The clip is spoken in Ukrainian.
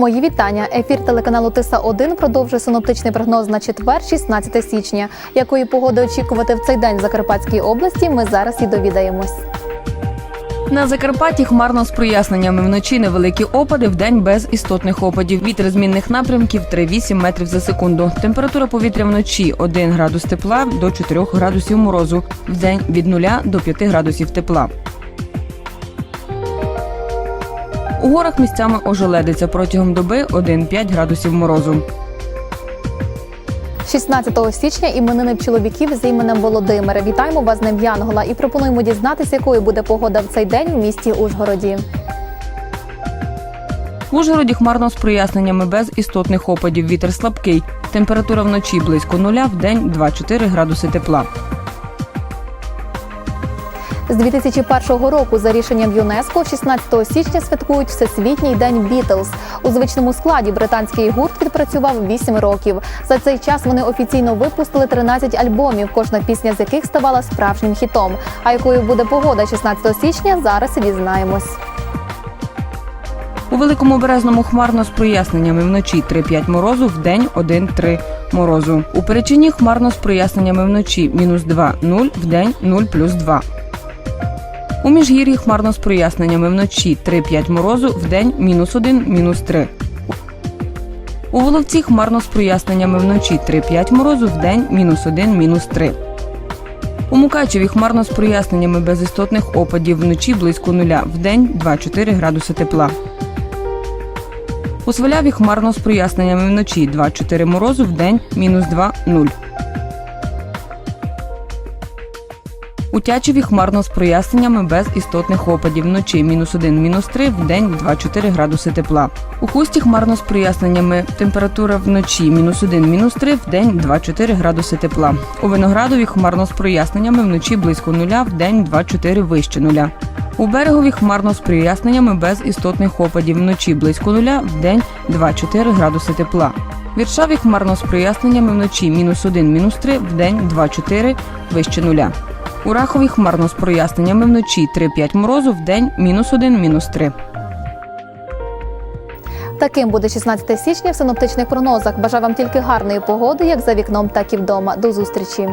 Мої вітання. Ефір телеканалу Тиса 1 продовжує синоптичний прогноз на четвер, 16 січня. Якої погоди очікувати в цей день в Закарпатській області? Ми зараз і довідаємось. На Закарпатті хмарно з проясненнями вночі невеликі опади, вдень без істотних опадів. Вітер змінних напрямків 3-8 метрів за секунду. Температура повітря вночі 1 градус тепла до 4 градусів морозу. Вдень від 0 до 5 градусів тепла. У горах місцями ожеледиться протягом доби 1-5 градусів морозу. 16 січня іменини чоловіків з іменем Володимир. Вітаємо вас з Днем Янгола і пропонуємо дізнатися, якою буде погода в цей день в місті Ужгороді. В Ужгороді хмарно з проясненнями без істотних опадів. Вітер слабкий. Температура вночі близько нуля, вдень 2-4 градуси тепла. З 2001 року за рішенням ЮНЕСКО 16 січня святкують Всесвітній день Бітлз. У звичному складі британський гурт відпрацював 8 років. За цей час вони офіційно випустили 13 альбомів, кожна пісня з яких ставала справжнім хітом. А якою буде погода 16 січня, зараз дізнаємось. У великому березному хмарно з проясненнями вночі 3-5 морозу, вдень 1-3 морозу. У перечині хмарно з проясненнями вночі мінус 2-0, вдень 0 плюс 2. У міжгір'ї хмарно з проясненнями вночі 3-5 морозу, вдень мінус 1, мінус 3. У Воловці хмарно з проясненнями вночі 3-5 морозу, вдень мінус 1, мінус 3. У Мукачеві хмарно з проясненнями без істотних опадів вночі близько нуля, вдень 2-4 градуси тепла. У Сваляві хмарно з проясненнями вночі 2-4 морозу, вдень мінус 2-0. У Тячеві хмарно з проясненнями без істотних опадів. Вночі мінус 1, мінус 3, вдень 2-4 градуси тепла. У Хусті хмарно з проясненнями. Температура вночі мінус 1, мінус 3, вдень 2-4 градуси тепла. У Виноградові хмарно з проясненнями вночі близько нуля, вдень 2-4 вище нуля. У берегові хмарно з проясненнями без істотних опадів. Вночі близько нуля, вдень 2-4 градуси тепла. Віршаві хмарно з проясненнями вночі мінус 1, мінус 3, вдень 2-4 вище нуля. У Рахові хмарно з проясненнями вночі 3-5 морозу, в день мінус 1, мінус 3. Таким буде 16 січня в синоптичних прогнозах. Бажаю вам тільки гарної погоди, як за вікном, так і вдома. До зустрічі.